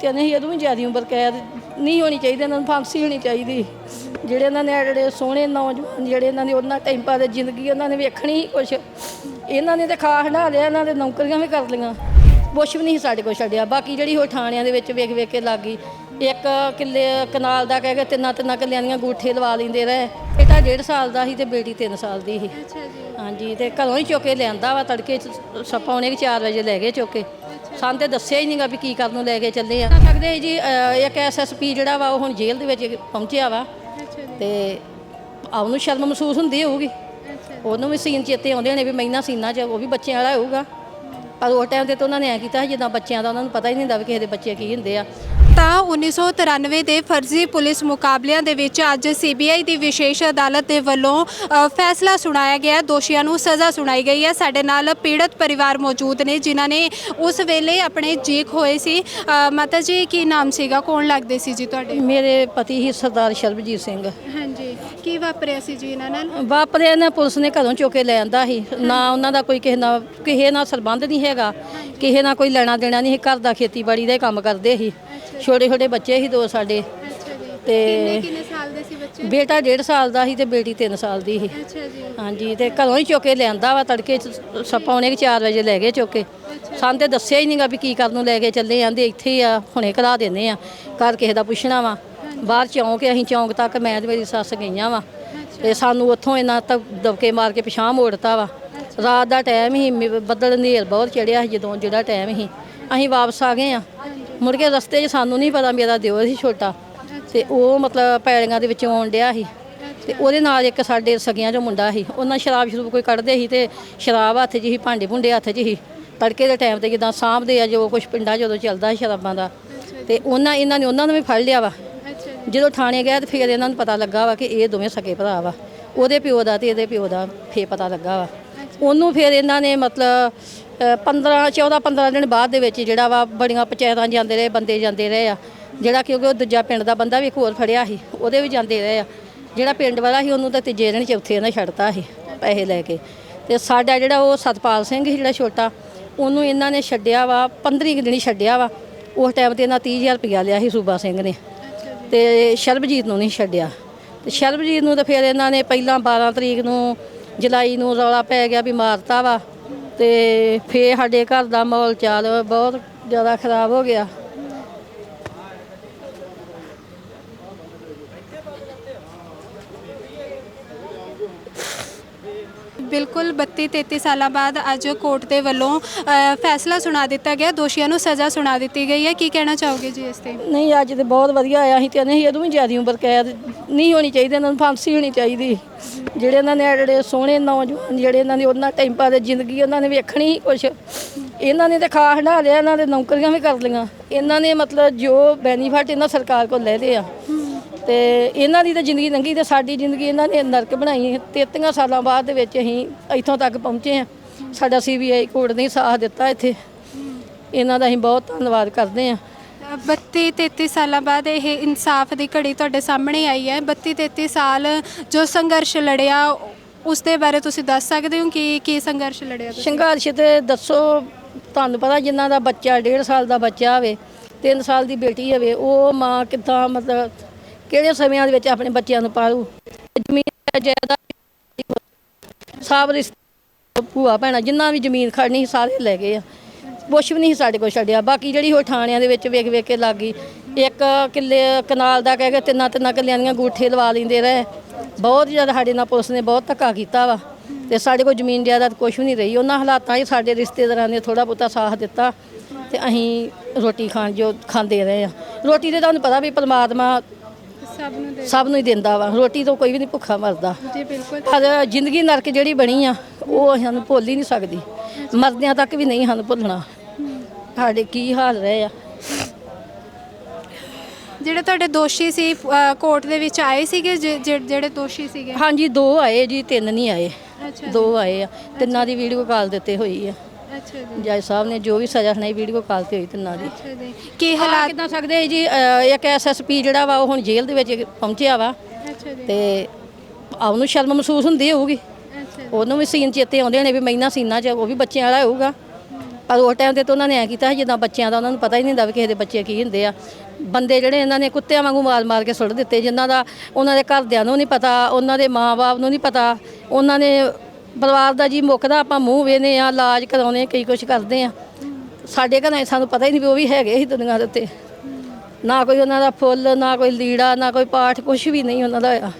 ਤੇ ਨਹੀਂ ਇਹਦੋਂ ਵੀ ਜ਼ਿਆਦਾ ਉਮਰ ਕੈਦ ਨਹੀਂ ਹੋਣੀ ਚਾਹੀਦੀ, ਇਹਨਾਂ ਨੂੰ ਫਾਂਸੀ ਹੋਣੀ ਚਾਹੀਦੀ। ਜਿਹੜੇ ਇਹਨਾਂ ਨੇ ਜਿਹੜੇ ਸੋਹਣੇ ਨੌਜਵਾਨ, ਜਿਹੜੇ ਇਹਨਾਂ ਨੇ ਉਹਨਾਂ ਟਾਈਮਾਂ ਦੇ ਜ਼ਿੰਦਗੀ, ਉਹਨਾਂ ਨੇ ਵੇਖਣੀ ਕੁਛ। ਇਹਨਾਂ ਨੇ ਤੇ ਖਾ ਹੰਡਾ ਲਿਆ, ਇਹਨਾਂ ਦੇ ਨੌਕਰੀਆਂ ਵੀ ਕਰ ਲਈਆਂ। ਕੁਛ ਵੀ ਨਹੀਂ ਸਾਡੇ ਕੋਲ ਛੱਡਿਆ। ਬਾਕੀ ਜਿਹੜੀ ਉਹ ਥਾਣਿਆਂ ਦੇ ਵਿੱਚ ਵੇਖ ਵੇਖ ਕੇ ਲੱਗ ਗਈ। ਇੱਕ ਕਿੱਲੇ, ਕਨਾਲ ਦਾ ਕਹਿ ਕੇ ਤਿੰਨਾਂ ਤਿੰਨਾਂ ਕਿੱਲਿਆਂ ਦੀਆਂ ਗੂਠੇ ਲਵਾ ਲੈਂਦੇ ਰਹੇ। ਬੇਟਾ 1.5 ਸਾਲ ਦਾ ਸੀ ਤੇ ਬੇਟੀ 3 ਸਾਲ ਦੀ ਸੀ। ਅੱਛਾ ਜੀ। ਹਾਂਜੀ ਤੇ ਘਰੋਂ ਹੀ ਚੁੱਕ ਕੇ ਲਿਆਂਦਾ ਵਾ ਤੜਕੇ ਚ- ਸ- ਪੌਣੇ 4 ਵਜੇ ਲੈ ਗਏ ਚੁੱਕ ਕੇ। ਸਾਨੂੰ ਤੇ ਦੱਸਿਆ ਹੀ ਨਹੀਂਗਾ ਵੀ ਕੀ ਕਰਨ ਨੂੰ ਲੈ ਕੇ ਚੱਲੇ ਆ। ਸਕਦੇ ਜੀ ਇੱਕ ਐਸਐਸਪੀ ਜਿਹੜਾ ਵਾ ਉਹ ਹੁਣ ਜੇਲ੍ਹ ਦੇ ਵਿੱਚ ਪਹੁੰਚਿਆ ਵਾ। ਤੇ ਆ ਉਹਨੂੰ ਸ਼ਰਮ ਮਹਿਸੂਸ ਹੁੰਦੀ ਹੋਊਗੀ। ਉਹਨੂੰ ਵੀ ਸੀਨ ਚੇਤੇ ਆਉਂਦੇ ਨੇ ਵੀ ਮੈਨਾਂ ਸੀਨਾ ਚ ਉਹ ਵੀ ਬੱਚਿਆਂ ਵਾਲਾ ਹੋਊਗਾ। ਪਰ ਉਸ ਟਾਈਮ ਤੇ ਤਾਂ ਉਹਨਾਂ ਨੇ ਐ ਕੀਤਾ ਜਿੱਦਾਂ ਬੱਚਿਆਂ ਦਾ ਉਹਨਾਂ ਨੂੰ ਪਤਾ ਹੀ ਨਹੀਂ ਹੁੰਦਾ ਵੀ ਕਿਸੇ ਦੇ ਬੱਚੇ ਕੀ ਹੁੰਦੇ ਆ। ਤਾਂ 1993 ਦੇ ਫਰਜ਼ੀ ਪੁਲਿਸ ਮੁਕਾਬਲਿਆਂ ਦੇ ਵਿੱਚ ਅੱਜ ਸੀਬੀਆਈ ਦੀ ਵਿਸ਼ੇਸ਼ ਅਦਾਲਤ ਦੇ ਵੱਲੋਂ ਫੈਸਲਾ ਸੁਣਾਇਆ ਗਿਆ। ਦੋਸ਼ੀਆਂ ਨੂੰ ਸਜ਼ਾ ਸੁਣਾਈ ਗਈ ਹੈ। ਸਾਡੇ ਨਾਲ ਪੀੜਤ ਪਰਿਵਾਰ ਮੌਜੂਦ ਨੇ ਜਿਨ੍ਹਾਂ ਨੇ ਉਸ ਵੇਲੇ ਆਪਣੇ ਜੀਕ ਹੋਏ ਸੀ। ਮਾਤਾ ਜੀ ਕੀ ਨਾਮ ਸੀਗਾ? ਕੌਣ ਲੱਗਦੇ ਸੀ ਜੀ ਤੁਹਾਡੇ? ਮੇਰੇ ਪਤੀ ਹੀ ਸਰਦਾਰ ਸ਼ਰਬਜੀਤ ਸਿੰਘ। ਹਾਂਜੀ। ਕੀ ਵਾਪਰਿਆ ਸੀ ਜੀ ਇਹਨਾਂ ਨਾਲ? ਵਾਪਰਿਆ ਨੇ ਪੁਲਿਸ ਨੇ ਘਰੋਂ ਚੁੱਕ ਕੇ ਲੈ ਆਂਦਾ ਸੀ। ਨਾ ਉਹਨਾਂ ਦਾ ਕੋਈ ਕਿਸੇ ਨਾਲ ਕਿਸੇ ਨਾਲ ਸੰਬੰਧ ਨਹੀਂ ਹੈਗਾ। ਕਿਸੇ ਨਾਲ ਕੋਈ ਲੈਣਾ ਦੇਣਾ ਨਹੀਂ ਸੀ ਘਰ ਦਾ ਖੇਤੀਬਾੜੀ ਦਾ ਹੀ ਕੰਮ ਕਰਦੇ ਸੀ। ਛੋਟੇ ਛੋਟੇ ਬੱਚੇ ਸੀ ਦੋ ਸਾਡੇ। ਅੱਛਾ ਜੀ। ਤੇ ਕਿੰਨੇ ਸਾਲ ਦੇ ਸੀ ਬੱਚੇ? ਬੇਟਾ 1.5 ਸਾਲ ਦਾ ਸੀ ਤੇ ਬੇਟੀ 3 ਸਾਲ ਦੀ ਸੀ। ਅੱਛਾ ਜੀ। ਹਾਂਜੀ ਤੇ ਘਰੋਂ ਹੀ ਚੁੱਕ ਕੇ ਲਿਆਂਦਾ ਵਾ ਤੜਕੇ ਚ- ਸ- ਪੌਣੇ 4 ਵਜੇ ਲੈ ਗਏ ਚੁੱਕ ਕੇ। ਸਾਨੂੰ ਤੇ ਦੱਸਿਆ ਹੀ ਨਹੀਂਗਾ ਵੀ ਕੀ ਕਰਨ ਨੂੰ ਲੈ ਕੇ ਚੱਲੇ ਆਂਦੇ ਇੱਥੇ ਹੀ ਆ ਹੁਣੇ ਕਰਾ ਦਿੰਦੇ ਆ ਘਰ ਕਿਸੇ ਦਾ ਪੁੱਛਣਾ ਵਾ। ਬਾਹਰ ਚੌਂਕ ਅਸੀਂ ਚੌਂਕ ਤੱਕ ਮੈਂ ਤੇ ਮੇਰੀ ਸੱਸ ਗਈਆਂ ਵਾ। ਤੇ ਸਾਨੂੰ ਉੱਥੋਂ ਇਹਨਾਂ ਤੱਕ ਦਬਕੇ ਮਾਰ ਕੇ ਪਿਛਾਂਹ ਮੋੜਤਾ ਵਾ। ਰਾਤ ਦਾ ਟਾਈਮ ਹੀ ਮ- ਬੱਦਲ ਹਨੇਰ ਬਹੁਤ ਚੜਿਆ ਸੀ ਜਦੋਂ ਜਿਹੜਾ ਟਾਈਮ ਸੀ। ਅਸੀਂ ਵਾਪਸ ਆ ਗਏ ਆ ਮੁੜ ਕੇ ਰਸਤੇ 'ਚ ਸਾਨੂੰ ਨਹੀਂ ਪਤਾ ਮੇਰਾ ਦਿਓਰ ਸੀ ਛੋਟਾ। ਤੇ ਉਹ ਮਤਲਬ ਪੈੜੀਆਂ ਦੇ ਵਿੱਚੋਂ ਆਉਣ ਡਿਆ ਸੀ। ਤੇ ਉਹਦੇ ਨਾਲ ਇੱਕ ਸਾਡੇ ਸਗੀਆਂ ਚੋਂ ਮੁੰਡਾ ਸੀ। ਉਹਨਾਂ ਸ਼ਰਾਬ ਸ਼ਰੂਬ ਕੋਈ ਕੱਢਦੇ ਸੀ ਤੇ ਸ਼ਰਾਬ ਹੱਥ 'ਚ ਹੀ ਭਾਂਡੇ ਭੁੰਡੇ ਹੱਥ 'ਚ ਹੀ ਤੜਕੇ ਦੇ ਟਾਈਮ ਤੇ ਜਿੱਦਾਂ ਸਾਂਭਦੇ ਆ, ਜੋ ਕੁਝ ਪਿੰਡਾਂ ਜਦੋਂ ਚੱਲਦਾ ਸੀ ਸ਼ਰਾਬਾਂ ਦਾ। ਤੇ ਉਹਨਾਂ ਇਹਨਾਂ ਨੇ ਉਹਨਾਂ ਨੂੰ ਵੀ ਫੜ ਲਿਆ ਵਾ। ਜਦੋਂ ਥਾਣੇ ਗਏ ਤੇ ਫਿਰ ਇਹਨਾਂ ਨੂੰ ਪਤਾ ਲੱਗਾ ਵਾ ਕਿ ਇਹ ਦੋਵੇਂ ਸਕੇ ਭਰਾ ਵਾ। ਉਹਦੇ ਪਿਓ ਦਾ ਤੇ ਇਹਦੇ ਪਿਓ ਦਾ ਫੇਰ ਪਤਾ ਲੱਗਾ ਵਾ। ਉਹਨੂੰ ਫਿਰ ਇਹਨਾਂ ਨੇ ਮਤਲਬ ਅ, 15 14 15 ਦਿਨ ਬਾਅਦ ਦੇ ਵਿੱਚ ਜਿਹੜਾ ਵਾ ਬੜੀਆਂ ਪੰਚਾਇਤਾਂ ਜਾਂਦੇ ਰਹੇ ਬੰਦੇ ਜਾਂਦੇ ਰਹੇ ਆ। ਜਿਹੜਾ ਕਿਉਂਕਿ ਉਹ ਦੂਜਾ ਪਿੰਡ ਦਾ ਬੰਦਾ ਵੀ ਇੱਕ ਹੋਰ ਫੜਿਆ ਸੀ ਉਹਦੇ ਵੀ ਜਾਂਦੇ ਰਹੇ ਆ। ਜਿਹੜਾ ਪਿੰਡ ਵਾਲਾ ਸੀ ਉਹਨੂੰ ਤਾਂ ਤੀਜੇ ਦਿਨ ਚੌਥੇ ਇਹਨਾਂ ਛੱਡਤਾ ਸੀ ਪੈਸੇ ਲੈ ਕੇ। ਤੇ ਸਾਡਾ ਜਿਹੜਾ ਉਹ ਸਤਪਾਲ ਸਿੰਘ ਸੀ ਜਿਹੜਾ ਛੋਟਾ ਉਹਨੂੰ ਇਹਨਾਂ ਨੇ ਛੱਡਿਆ ਵਾ 15 ਕੁ ਦਿਨ ਹੀ ਛੱਡਿਆ ਵਾ। ਉਸ ਟਾਈਮ ਤੇ ਇਹਨਾਂ 30000 ਰੁਪਇਆ ਲਿਆ ਸੀ ਸੂਬਾ ਸਿੰਘ ਨੇ। ਤੇ ਸ਼ਰਬਜੀਤ ਨੂੰ ਨਹੀਂ ਛੱਡਿਆ। ਤੇ ਸ਼ਰਬਜੀਤ ਨੂੰ ਤਾਂ ਫਿਰ ਇਹਨਾਂ ਨੇ ਪਹਿਲਾਂ 12 ਤਰੀਕ ਨੂੰ ਜੁਲਾਈ ਨੂੰ ਰੌਲਾ ਪੈ ਗਿਆ ਵੀ ਮਾਰਤਾ ਵਾ ਤੇ ਫੇਰ ਸਾਡੇ ਘਰ ਦਾ ਮਾਹੌਲ ਚਾਲ ਬਹੁਤ ਜ਼ਿਆਦਾ ਖਰਾਬ ਹੋ ਗਿਆ। ਬਿਲਕੁਲ 32 33 ਸਾਲਾਂ ਬਾਅਦ ਅੱਜ ਕੋਰਟ ਦੇ ਵੱਲੋਂ ਅ, ਫੈਸਲਾ ਸੁਣਾ ਦਿੱਤਾ ਗਿਆ। ਦੋਸ਼ੀਆਂ ਨੂੰ ਸਜ਼ਾ ਸੁਣਾ ਦਿੱਤੀ ਗਈ ਹੈ। ਕੀ ਕਹਿਣਾ ਚਾਹੋਗੇ ਜੀ ਇਸ ਤੇ? ਨਹੀਂ ਅੱਜ ਤੇ ਬਹੁਤ ਵਧੀਆ ਆਇਆ ਸੀ ਤੇ ਨਹੀਂ ਇਹਦੋਂ ਵੀ ਜ਼ਿਆਦਾ ਉਮਰ ਕੈਦ ਨਹੀਂ ਹੋਣੀ ਚਾਹੀਦੀ ਇਹਨਾਂ ਨੂੰ ਫਾਂਸੀ ਹੋਣੀ ਚਾਹੀਦੀ। ਜਿਹੜੇ ਇਹਨਾਂ ਨੇ ਜਿਹੜੇ ਸੋਹਣੇ ਨੌਜਵਾਨ ਜਿਹੜੇ ਇਹਨਾਂ ਦੀ ਉਹਨਾਂ ਟਾਈਮਾਂ ਦੇ ਜ਼ਿੰਦਗੀ ਉਹਨਾਂ ਨੇ ਵੇਖਣੀ ਹੀ ਕੁਛ। ਇਹਨਾਂ ਨੇ ਤੇ ਖਾ ਹੰਡਾ ਲਿਆ ਇਹਨਾਂ ਦੇ ਨੌਕਰੀਆਂ ਵੀ ਕਰ ਲਈਆਂ। ਇਹਨਾਂ ਨੇ ਮਤਲਬ ਜੋ ਬੈਨੀਫਿਟ ਇਹਨਾਂ ਸਰਕਾਰ ਕੋਲ ਲੈ ਲਏ ਆ। ਤੇ ਇਹਨਾਂ ਦੀ ਤਾਂ ਜ਼ਿੰਦਗੀ ਲੰਘੀ ਤੇ ਸਾਡੀ ਜ਼ਿੰਦਗੀ ਇਹਨਾਂ ਨੇ ਨਰਕ ਬਣਾਈ ਹੈ। 33 ਸਾਲਾਂ ਬਾਅਦ ਦੇ ਵਿੱਚ ਅਸੀਂ ਇੱਥੋਂ ਤੱਕ ਪਹੁੰਚੇ ਆ ਸਾਡਾ ਸੀਬੀਆਈ ਕੋਰਟ ਨੇ ਸਾਥ ਦਿੱਤਾ ਇੱਥੇ। ਇਹਨਾਂ ਦਾ ਅਸੀਂ ਬਹੁਤ ਧੰਨਵਾਦ ਕਰਦੇ ਆ 32 33 ਸਾਲਾਂ ਬਾਅਦ ਇਹ ਇਨਸਾਫ ਦੀ ਘੜੀ ਤੁਹਾਡੇ ਸਾਹਮਣੇ ਆਈ ਹੈ। 32 33 ਸਾਲ ਜੋ ਸੰਘਰਸ਼ ਲੜਿਆ ਉਸ ਦੇ ਬਾਰੇ ਤੁਸੀਂ ਦੱਸ ਸਕਦੇ ਹੋ ਕਿ ਕੀ ਸੰਘਰਸ਼ ਲੜਿਆ ਤੁਸੀਂ? ਸੰਘਰਸ਼ ਤੇ ਦੱਸੋ ਤੁਹਾਨੂੰ ਪਤਾ ਜਿਨ੍ਹਾਂ ਦਾ ਬੱਚਾ 1.5 ਸਾਲ ਦਾ ਬੱਚਾ ਹੋਵੇ 3 ਸਾਲ ਦੀ ਬੇਟੀ ਹੋਵੇ ਉਹ ਮਾਂ ਕਿੱਦਾਂ ਮਤਲਬ ਕਿਹੜੇ ਸਮਿਆਂ ਦੇ ਵਿੱਚ ਆਪਣੇ ਬੱਚਿਆਂ ਨੂੰ ਪਾਲੂ? ਜ਼ਮੀਨ ਜਾਇਦਾਦ ਸਭ ਰਿਸ਼ਤੇ ਭੂਆ ਭੈਣਾਂ, ਜਿੰਨਾ ਵੀ ਜ਼ਮੀਨ ਖੜਨੀ ਸੀ ਸਾਰੇ ਲੈ ਗਏ ਆ। ਕੁਛ ਵੀ ਨਹੀਂ ਸੀ ਸਾਡੇ ਕੋਲ ਛੱਡਿਆ। ਬਾਕੀ ਜਿਹੜੀ ਉਹ ਥਾਣਿਆਂ ਦੇ ਵਿੱਚ ਵੇਖ ਵੇਖ ਕੇ ਲੱਗ ਗਈ। ਇੱਕ ਕਿੱਲੇ ਕਨਾਲ ਦਾ ਕਹਿ ਕੇ ਤਿੰਨਾਂ ਤਿੰਨਾਂ ਕਿੱਲਿਆਂ ਦੀਆਂ ਗੂਠੇ ਲਵਾ ਲੈਂਦੇ ਰਹੇ। ਬਹੁਤ ਜ਼ਿਆਦਾ ਸਾਡੇ ਨਾਲ ਪੁਲਿਸ ਨੇ ਬਹੁਤ ਧੱਕਾ ਕੀਤਾ ਵਾ। ਤੇ ਸਾਡੇ ਕੋਲ ਜ਼ਮੀਨ ਜਾਇਦਾਦ ਕੁਛ ਵੀ ਨਹੀਂ ਰਹੀ। ਉਹਨਾਂ ਹਾਲਾਤਾਂ 'ਚ ਸਾਡੇ ਰਿਸ਼ਤੇਦਾਰਾਂ ਨੇ ਥੋੜਾ ਬਹੁਤਾ ਸਾਥ ਦਿੱਤਾ ਤੇ ਅਸੀਂ ਰੋਟੀ ਖਾਣ ਜੋ ਖਾਂਦੇ ਰਹੇ ਆ। ਰੋਟੀ ਤੇ ਤੁਹਾਨੂੰ ਪਤਾ ਵੀ ਪਰਮਾਤਮਾ ਸਭ ਨੂੰ ਦੇ ਸਭ ਨੂੰ ਹੀ ਦਿੰਦਾ ਵਾ ਰੋਟੀ ਤੋਂ ਕੋਈ ਵੀ ਨਹੀਂ ਭੁੱਖਾ ਮਰਦਾ। ਜੀ ਬਿਲਕੁਲ। ਪਰ ਜ਼ਿੰਦਗੀ ਨਰਕ ਜਿਹੜੀ ਬਣੀ ਆ ਉਹ ਸਾਨੂੰ ਭੁੱਲ ਹੀ ਨਹੀਂ ਸਕਦੀ। ਮਰਦਿਆਂ ਤੱਕ ਵੀ ਨਹੀਂ ਸਾਨੂੰ ਭੁੱਲਣਾ। ਸਾਡੇ ਕੀ ਹਾਲ ਰਹੇ ਆ। ਜਿਹੜੇ ਤੁਹਾਡੇ ਦੋਸ਼ੀ ਸੀ ਅ, ਕੋਰਟ ਦੇ ਵਿੱਚ ਆਏ ਸੀਗੇ ਜਿ- ਜਿ- ਜਿਹੜੇ ਦੋਸ਼ੀ ਸੀਗੇ? ਹਾਂਜੀ ਦੋ ਆਏ ਜੀ ਤਿੰਨ ਨਹੀਂ ਆਏ। ਅੱਛਾ ਦੋ ਆਏ ਆ। ਤਿੰਨਾਂ ਦੀ ਵੀਡੀਓ ਕਾਲ ਦਿੱਤੇ ਹੋਈ ਆ। ਅੱਛਾ ਜੀ। ਜੱਜ ਸਾਹਿਬ ਨੇ ਜੋ ਵੀ ਸਜ਼ਾ ਸੁਣਾਈ ਵੀਡੀਓ ਕਾਲ ਤੇ ਹੋਈ ਤਿੰਨਾਂ ਦੀ ਅੱਛਾ ਜੀ। ਕੀ ਹਾਲਾਤ ਕਿਦਾਂ ਸਕਦੇ ਜੀ? ਅਹ ਇੱਕ ਐਸਐਸਪੀ ਜਿਹੜਾ ਵਾ ਉਹ ਹੁਣ ਜੇਲ੍ਹ ਦੇ ਵਿੱਚ ਪਹੁੰਚਿਆ ਵਾ। ਅੱਛਾ ਜੀ। ਤੇ ਆ ਉਹਨੂੰ ਸ਼ਰਮ ਮਹਿਸੂਸ ਹੁੰਦੀ ਹੋਊਗੀ। ਅੱਛਾ ਉਹਨੂੰ ਵੀ ਸੀਨ ਚੇਤੇ ਆਉਂਦੇ ਨੇ ਵੀ ਮੈਨਾਂ ਸੀਨਾ ਚ ਉਹ ਵੀ ਬੱਚਿਆਂ ਵਾਲਾ ਹੋਊਗਾ। ਪਰ ਉਸ ਟਾਈਮ ਤੇ ਤਾਂ ਉਹਨਾਂ ਨੇ ਐ ਕੀਤਾ ਸੀ ਜਿੱਦਾਂ ਬੱਚਿਆਂ ਦਾ ਉਹਨਾਂ ਨੂੰ ਪਤਾ ਹੀ ਨਹੀਂ ਹੁੰਦਾ ਵੀ ਕਿਸੇ ਦੇ ਬੱਚੇ ਕੀ ਹੁੰਦੇ ਆ। ਬੰਦੇ ਜਿਹੜੇ ਇਹਨਾਂ ਨੇ ਕੁੱਤਿਆਂ ਵਾਂਗੂ ਮਾਰ ਮਾਰ ਕੇ ਸੁੱਟ ਦਿੱਤੇ ਜਿਨ੍ਹਾਂ ਦਾ ਉਹਨਾਂ ਦੇ ਘਰਦਿਆਂ ਨੂੰ ਨਹੀਂ ਪਤਾ ਉਹਨਾਂ ਦੇ ਮਾਪੇ ਨੂੰ ਨਹੀਂ ਪਤਾ ਉਹਨਾਂ ਨੇ ਪਰਿਵਾਰ ਦਾ ਜੀ ਮੁੱਕਦਾ, ਆਪਾਂ ਮੂੰਹ ਵੇਨੇ ਆ ਇਲਾਜ ਕਰਾਉਣੇ ਕਈ ਕੁਝ ਕਰਦੇ ਆ ਸਾਡੇ ਘਰਾਂ 'ਚ ਸਾਨੂੰ ਪਤਾ ਹੀ ਨਹੀਂ ਵੀ ਉਹ ਵੀ ਹੈਗੇ ਸੀ ਦੁਨੀਆ ਦੇ ਉੱਤੇ। ਨਾ ਕੋਈ ਉਹਨਾਂ ਦਾ ਫੁੱਲ, ਨਾ ਕੋਈ ਲੀੜਾ, ਨਾ ਕੋਈ ਪਾਠ ਕੁਝ ਵੀ ਨਹੀਂ ਉਹਨਾਂ ਦਾ ਹੋਇਆ।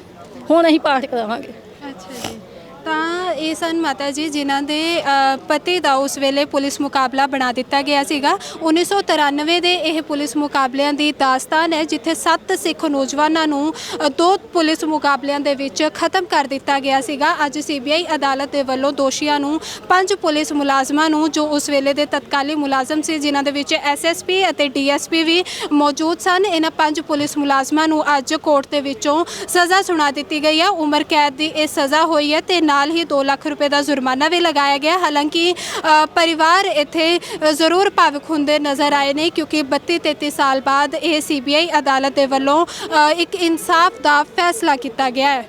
ਹੁਣ ਅਸੀਂ ਪਾਠ ਕਰਾਵਾਂਗੇ। ਅੱਛਾ ਜੀ। ਤਾਂ ਇਹ ਸਨ ਮਾਤਾ ਜੀ ਜਿਨ੍ਹਾਂ ਦੇ ਪਤੀ ਦਾ ਉਸ ਵੇਲੇ ਪੁਲਿਸ ਮੁਕਾਬਲਾ ਬਣਾ ਦਿੱਤਾ ਗਿਆ ਸੀਗਾ। 1993 ਦੇ ਇਹ ਪੁਲਿਸ ਮੁਕਾਬਲਿਆਂ ਦੀ ਦਾਸਤਾਨ ਹੈ, ਜਿੱਥੇ ਸੱਤ ਸਿੱਖ ਨੌਜਵਾਨਾਂ ਨੂੰ ਦੋ ਪੁਲਿਸ ਮੁਕਾਬਲਿਆਂ ਦੇ ਵਿੱਚ ਖਤਮ ਕਰ ਦਿੱਤਾ ਗਿਆ ਸੀਗਾ। ਅੱਜ ਸੀਬੀਆਈ ਅਦਾਲਤ ਦੇ ਵੱਲੋਂ ਦੋਸ਼ੀਆਂ ਨੂੰ ਪੰਜ ਪੁਲਿਸ ਮੁਲਾਜ਼ਮਾਂ ਨੂੰ, ਜੋ ਉਸ ਵੇਲੇ ਦੇ ਤਤਕਾਲੀ ਮੁਲਾਜ਼ਮ ਸੀ, ਜਿਨ੍ਹਾਂ ਦੇ ਵਿੱਚ ਐਸਐਸਪੀ ਅਤੇ ਡੀਐਸਪੀ ਵੀ ਮੌਜੂਦ ਸਨ, ਇਹਨਾਂ ਪੰਜ ਪੁਲਿਸ ਮੁਲਾਜ਼ਮਾਂ ਨੂੰ ਅੱਜ ਕੋਰਟ ਦੇ ਵਿੱਚੋਂ ਸਜ਼ਾ ਸੁਣਾ ਦਿੱਤੀ ਗਈ ਹੈ ਉਮਰ ਕੈਦ ਦੀ ਇਹ ਸਜ਼ਾ ਹੋਈ ਹੈ ਤੇ ਨਾਲ ਹੀ 2 ਲੱਖ ਰੁਪਏ ਦਾ ਜੁਰਮਾਨਾ ਵੀ ਲਗਾਇਆ ਗਿਆ। ਹਾਲਾਂਕਿ ਪਰਿਵਾਰ ਇੱਥੇ ਜ਼ਰੂਰ ਭਾਵੁਕ ਹੁੰਦੇ ਨਜ਼ਰ ਆਏ ਨੇ ਕਿਉਂਕਿ 32 33 ਸਾਲ ਬਾਅਦ ਇਹ ਸੀਬੀਆਈ ਅਦਾਲਤ ਦੇ ਵੱਲੋਂ ਇੱਕ ਇਨਸਾਫ ਦਾ ਫੈਸਲਾ ਕੀਤਾ ਗਿਆ ਹੈ।